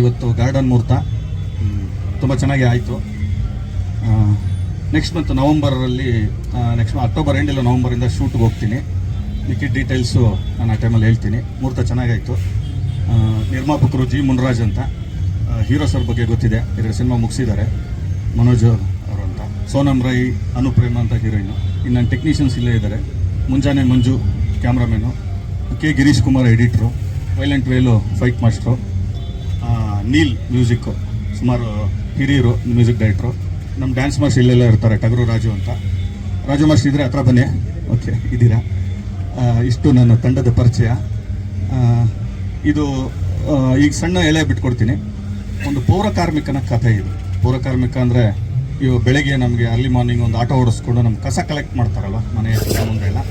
ಇವತ್ತು ಗಾರ್ಡನ್ ಮುಹೂರ್ತ. ತುಂಬ ಚೆನ್ನಾಗಿ ಆಯಿತು. ನೆಕ್ಸ್ಟ್ ಮಂತ್ ನವಂಬರಲ್ಲಿ ನೆಕ್ಸ್ಟ್ ಅಕ್ಟೋಬರ್ ಎಂಡ್ ಇಲ್ಲ ನವಂಬರಿಂದ ಶೂಟ್ಗೆ ಹೋಗ್ತೀನಿ. ಮಿಕ್ಕಿದ ಡೀಟೇಲ್ಸು ನಾನು ಆ ಟೈಮಲ್ಲಿ ಹೇಳ್ತೀನಿ. ಮುಹೂರ್ತ ಚೆನ್ನಾಗಾಯಿತು. ನಿರ್ಮಾಪಕರು ಜಿ ಮುನ್ರಾಜ್ ಅಂತ. ಹೀರೋ ಸರ್ ಬಗ್ಗೆ ಗೊತ್ತಿದೆ. ಎರಡು ಸಿನಿಮಾ ಮುಗಿಸಿದ್ದಾರೆ. ಮನೋಜ್ ಅವರು ಅಂತ. ಸೋನಮ್ ರೈ ಅನುಪ್ರೇಮ ಅಂತ ಹೀರೋಯಿನು. ಇನ್ನು ನನ್ನ ಟೆಕ್ನಿಷಿಯನ್ಸ್ ಇಲ್ಲೇ ಇದ್ದಾರೆ. Munjane Manju ಕ್ಯಾಮ್ರಾಮೆನು K Girish Kumar editor violent Velu fight master Neel music ಸುಮಾರು ಹಿರಿಯರು, ಮ್ಯೂಸಿಕ್ ಡೈರೆಕ್ಟ್ರು ನಮ್ಮ ಡ್ಯಾನ್ಸ್ ಮಾಸ್ಟರ್ ಇಲ್ಲೆಲ್ಲ ಇರ್ತಾರೆ, ಟಗರು ರಾಜು ಅಂತ. ರಾಜು ಮಾಸ್ಟರ್ ಇದ್ದರೆ ಹತ್ರ ಬನ್ನಿ. ಓಕೆ ಇದ್ದೀರಾ? ಇಷ್ಟು ನನ್ನ ತಂಡದ ಪರಿಚಯ. ಇದು ಈಗ ಸಣ್ಣ ಎಳೆ ಬಿಟ್ಕೊಡ್ತೀನಿ. ಒಂದು ಪೌರ ಕಾರ್ಮಿಕನ ಕಥೆ ಇದು. ಪೌರ ಕಾರ್ಮಿಕ ಅಂದರೆ, ಇವು ಬೆಳಗ್ಗೆ ನಮಗೆ ಅರ್ಲಿ ಮಾರ್ನಿಂಗ್ ಒಂದು ಆಟೋ ಓಡಿಸ್ಕೊಂಡು ನಮ್ಮ ಕಸ ಕಲೆಕ್ಟ್ ಮಾಡ್ತಾರಲ್ಲ ಮನೆಯ ಮುಂದೆ ಎಲ್ಲ.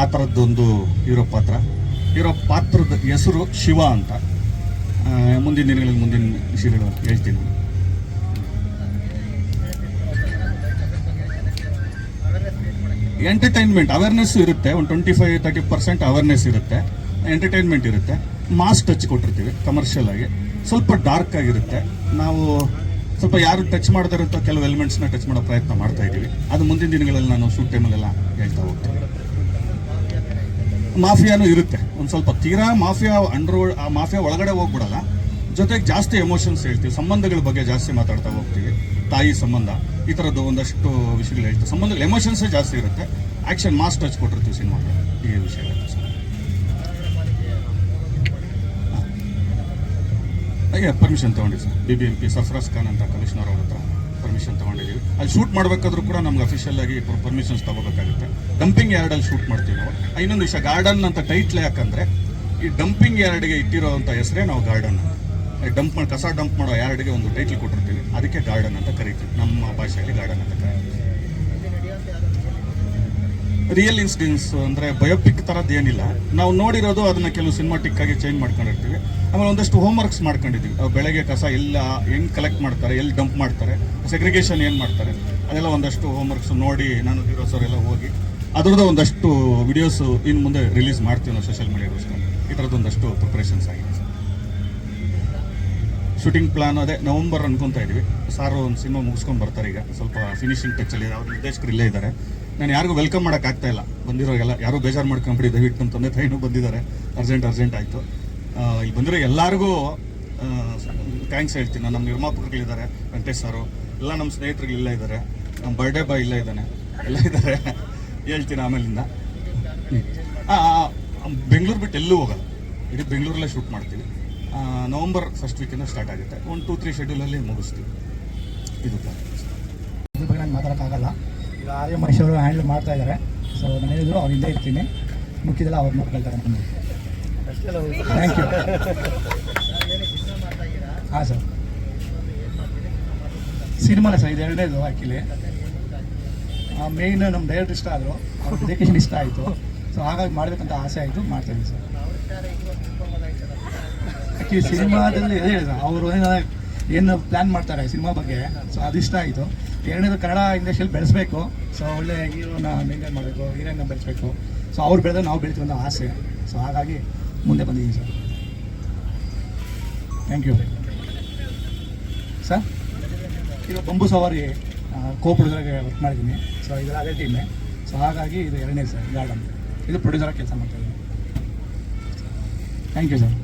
ಆ ಥರದ್ದೊಂದು ಹೀರೋ ಪಾತ್ರ. ಹೀರೋ ಪಾತ್ರದ ಹೆಸರು ಶಿವ ಅಂತ. ಮುಂದಿನ ದಿನಗಳಲ್ಲಿ ಮುಂದಿನ ವಿಷಯಗಳು ಹೇಳ್ತೀನಿ. ಎಂಟರ್ಟೈನ್ಮೆಂಟ್ ಅವೇರ್ನೆಸ್ ಇರುತ್ತೆ. ಒಂದು twenty five thirty percent awareness ಇರುತ್ತೆ. ಎಂಟರ್ಟೈನ್ಮೆಂಟ್ ಇರುತ್ತೆ. ಮಾಸ್ ಟಚ್ ಕೊಟ್ಟಿರ್ತೀವಿ ಕಮರ್ಷಿಯಲ್ ಆಗಿ. ಸ್ವಲ್ಪ ಡಾರ್ಕ್ ಆಗಿರುತ್ತೆ. ನಾವು ಸ್ವಲ್ಪ ಯಾರು ಟಚ್ ಮಾಡ್ತಾರಂತ ಕೆಲವು ಎಲಿಮೆಂಟ್ಸ್ನ ಟಚ್ ಮಾಡೋ ಪ್ರಯತ್ನ ಮಾಡ್ತಾ ಇದ್ದೀವಿ ಅದು ಮುಂದಿನ ದಿನಗಳಲ್ಲಿ ನಾನು ಶೂಟ್ ಟೈಮಲ್ಲೆಲ್ಲ ಹೇಳ್ತಾ ಹೋಗ್ತೀನಿ. ಮಾಫಿಯಾನು ಇರುತ್ತೆ. ಒಂದು ಸ್ವಲ್ಪ ತೀರಾ ಮಾಫಿಯಾ ಅಂಡರ್ ಆ ಮಾಫಿಯಾ ಒಳಗಡೆ ಹೋಗ್ಬಿಡಲ್ಲ. ಜೊತೆಗೆ ಜಾಸ್ತಿ ಎಮೋಷನ್ಸ್ ಹೇಳ್ತೀವಿ. ಸಂಬಂಧಗಳ ಬಗ್ಗೆ ಜಾಸ್ತಿ ಮಾತಾಡ್ತಾ ಹೋಗ್ತೀವಿ. ತಾಯಿ ಸಂಬಂಧ, ಈ ಥರದ್ದು ಒಂದಷ್ಟು ವಿಷಯಗಳು ಹೇಳ್ತೀವಿ. ಸಂಬಂಧಗಳು ಎಮೋಷನ್ಸೇ ಜಾಸ್ತಿ ಇರುತ್ತೆ. ಆ್ಯಕ್ಷನ್ ಮಾಸ್ ಟಚ್ ಕೊಟ್ಟಿರ್ತೀವಿ ಸಿನಿಮಾಗೆ. ಈ ವಿಷಯ ಪರ್ಮಿಷನ್ ತಗೊಂಡಿ sir. B B M P Sarfaraz Khan ಅಂತ ಕಮಿಷನರ್ ಅವ್ರ ಹತ್ರ. ಪರ್ಮಿಷನ್ ತೊಗೊಂಡಿದ್ದೀವಿ. ಅಲ್ಲಿ ಶೂಟ್ ಮಾಡಬೇಕಾದ್ರೂ ಕೂಡ ನಮ್ಗೆ ಅಫಿಷಿಯಲ್ ಆಗಿ ಪರ್ಮಿಷನ್ಸ್ ತಗೋಬೇಕಾಗುತ್ತೆ. ಡಂಪಿಂಗ್ ಯಾರ್ಡಲ್ಲಿ ಶೂಟ್ ಮಾಡ್ತೀವಿ ನಾವು. ಇನ್ನೊಂದು ವಿಷಯ ಗಾರ್ಡನ್ ಅಂತ ಟೈಟ್ಲ್ ಯಾಕಂದರೆ, ಈ ಡಂಪಿಂಗ್ ಯಾರ್ಡ್ಗೆ ಇಟ್ಟಿರೋವಂಥ ಹೆಸರೇ ನಾವು ಗಾರ್ಡನ್ ಡಂಪ್ ಮಾಡಿ ಕಸ ಡಂಪ್ ಮಾಡೋ ಯಾರ್ಡ್ಗೆ ಒಂದು ಟೈಟ್ಲ್ ಕೊಟ್ಟಿರ್ತೀವಿ. ಅದಕ್ಕೆ ಗಾರ್ಡನ್ ಅಂತ ಕರಿತೀವಿ. ನಮ್ಮ ಭಾಷೆಯಲ್ಲಿ ಗಾರ್ಡನ್ ಅಂತ ಕರಿತೀವಿ. ರಿಯಲ್ ಇನ್ಸಿಡೆನ್ಸ್ ಅಂದ್ರೆ ಬಯೋಪಿಕ್ ಥರದ್ದು ಏನಿಲ್ಲ. ನಾವು ನೋಡಿರೋದು ಅದನ್ನ ಕೆಲವು ಸಿನಿಮಾಟಿಕ್ ಆಗಿ ಚೇಂಜ್ ಮಾಡ್ಕೊಂಡಿರ್ತೀವಿ. ಆಮೇಲೆ ಒಂದಷ್ಟು ಹೋಮ್ ವರ್ಕ್ಸ್ ಮಾಡ್ಕೊಂಡಿದ್ದೀವಿ ಬೆಳಗ್ಗೆ ಕಸ ಎಲ್ಲ ಹೆಂಗ್ ಕಲೆಕ್ಟ್ ಮಾಡ್ತಾರೆ, ಎಲ್ಲಿ ಡಂಪ್ ಮಾಡ್ತಾರೆ ಸೆಗ್ರಿಗೇಷನ್ ಏನು ಮಾಡ್ತಾರೆ, ಅದೆಲ್ಲ ಒಂದಷ್ಟು ಹೋಮ್ ವರ್ಕ್ಸ್ ನೋಡಿ ನಾನು ಹೀರೋ ಸರ್ ಎಲ್ಲ ಹೋಗಿ ಅದರದ್ದು ಒಂದಷ್ಟು ವಿಡಿಯೋಸ್ ಇನ್ನು ಮುಂದೆ ರಿಲೀಸ್ ಮಾಡ್ತೀವಿ ನಾವು ಸೋಷಿಯಲ್ ಮೀಡಿಯಾಗೋಸ್ಕರ ಈ ಥರದ್ದು ಒಂದಷ್ಟು ಪ್ರಿಪ್ರೇಷನ್ಸ್ ಆಗಿದೆ. ಶೂಟಿಂಗ್ ಪ್ಲಾನ್ ಅದೇ ನವಂಬರ್ ಅನ್ಕೊತಾ ಇದ್ದೀವಿ ಸಾರು ಒಂದು ಸಿನಿಮಾ ಮುಗಿಸ್ಕೊಂಡು ಬರ್ತಾರೆ ಈಗ. ಸ್ವಲ್ಪ ಫಿನಿಶಿಂಗ್ ಅಲ್ಲಿ ಅವ್ರ ನಿರ್ದೇಶಕರು ಇಲ್ಲೇ ಇದ್ದಾರೆ. ನಾನು ಯಾರಿಗೂ ವೆಲ್ಕಮ್ ಮಾಡಕ್ ಆಗ್ತಾ ಇಲ್ಲ. ಬಂದಿರೋಗೆಲ್ಲ ಯಾರು ಬೇಜಾರು ಮಾಡ್ಕೊಂಬಿಡಿ ದಯವಿಟ್ಟು ನಮ್ಮ ತಂದೆ ತಾಯಿನೂ ಬಂದಿದ್ದಾರೆ. ಅರ್ಜೆಂಟ್ ಅರ್ಜೆಂಟ್ ಆಯಿತು. ಇಲ್ಲಿ ಬಂದಿರೋ ಎಲ್ಲರಿಗೂ ಥ್ಯಾಂಕ್ಸ್ ಹೇಳ್ತೀನಿ. ನಮ್ಮ ನಿರ್ಮಾಪಕರುಗಳಿದ್ದಾರೆ, ವೆಂಕಟೇಶ್ ಸಾರು, ಎಲ್ಲ ನಮ್ಮ ಸ್ನೇಹಿತರುಗಳು ಇಲ್ಲ ಇದ್ದಾರೆ. ನಮ್ಮ ಬರ್ಡೇ ಬಾಯ್ ಇಲ್ಲ ಇದ್ದಾನೆ. ಎಲ್ಲ ಇದ್ದಾರೆ. ಹೇಳ್ತೀನಿ ಆಮೇಲಿಂದ. ಬೆಂಗಳೂರು ಬಿಟ್ಟು ಎಲ್ಲೂ ಹೋಗಲ್ಲ. ಇಡೀ ಬೆಂಗಳೂರಲ್ಲೇ ಶೂಟ್ ಮಾಡ್ತೀವಿ ನವಂಬರ್ ಫಸ್ಟ್ ವೀಕಿಂದ ಸ್ಟಾರ್ಟ್ ಆಗುತ್ತೆ. ಒನ್ ಟೂ ತ್ರೀ ಶೆಡ್ಯೂಲಲ್ಲಿ ಮುಗಿಸ್ತೀವಿ. ಇದು ಬಗ್ಗೆ ನಾನು ಮಾತಾಡೋಕ್ಕಾಗಲ್ಲ ಆರ್ಯ ಮಹೇಶ್ ಅವರು ಹ್ಯಾಂಡಲ್ ಮಾಡ್ತಾ ಇದ್ದಾರೆ ಸೊ ನಾನು ಹೇಳಿದ್ರು, ಅವ್ರ ಹಿಂದೆ ಇರ್ತೀನಿ. ಮುಖ್ಯದಲ್ಲ ಅವ್ರು ನೋಡ್ಕೊಳ್ತಾರೆ ನಮಗೆ ಥ್ಯಾಂಕ್ ಯು ಹಾಂ ಸರ್ ಸಿನಿಮಾನೇ ಸರ್ ಇದು ಎರಡನೇದು ಆ್ಯಕ್ಚುಲಿ. ಮೇಯ್ನ್ ನಮ್ಮ ಡೈರೆಕ್ಟ್ ಇಷ್ಟ ಆದರು. ಅವ್ರ ಇಷ್ಟ ಆಯಿತು. ಸೊ ಹಾಗಾಗಿ ಮಾಡಬೇಕಂತ ಆಸೆ ಆಯಿತು, ಮಾಡ್ತಾ ಇದ್ದೀನಿ ಸರ್ ಆ್ಯಕ್ಚುಲಿ ಸಿನಿಮಾದಲ್ಲಿ ಅದೇ ಹೇಳಿದ, ಅವರು ಏನು ಪ್ಲ್ಯಾನ್ ಮಾಡ್ತಾರೆ ಸಿನಿಮಾ ಬಗ್ಗೆ? ಸೊ ಅದು ಇಷ್ಟ ಆಯಿತು. ಎರಡನೇದು ಕನ್ನಡ ಇಂಡಸ್ಟ್ರಿಯಲ್ಲಿ ಬೆಳೆಸಬೇಕು. ಸೊ ಒಳ್ಳೆ ಹೀರೋನ ಮೇಂಟೈನ್ ಮಾಡಬೇಕು, ಹೀರೋಯಿನ ಬೆಳೆಸಬೇಕು. ಸೊ ಅವ್ರು ಬೆಳೆದ್ರೆ ನಾವು ಬೆಳಿತೀವಿ ಅನ್ನೋ ಆಸೆ. ಸೊ ಹಾಗಾಗಿ ಮುಂದೆ ಬಂದಿದ್ದೀನಿ ಸರ್. ಥ್ಯಾಂಕ್ ಯು ಸರ್ ಇದು ಬಂಬು ಸವಾರಿ ಕೋಪುಡಿದ್ರಾಗೆ ವರ್ಕ್ ಮಾಡಿದ್ದೀನಿ. ಸೊ ಅದೇ ಟೀಮೇ ಸೊ ಹಾಗಾಗಿ ಇದು ಎರಡನೇ ಸರ್, ಗಾರ್ಡನ್. ಇದು ಪ್ರೊಡ್ಯೂಸರಾಗಿ ಕೆಲಸ ಮಾಡ್ತಾಯಿದ್ದೀನಿ ಥ್ಯಾಂಕ್ ಯು ಸರ್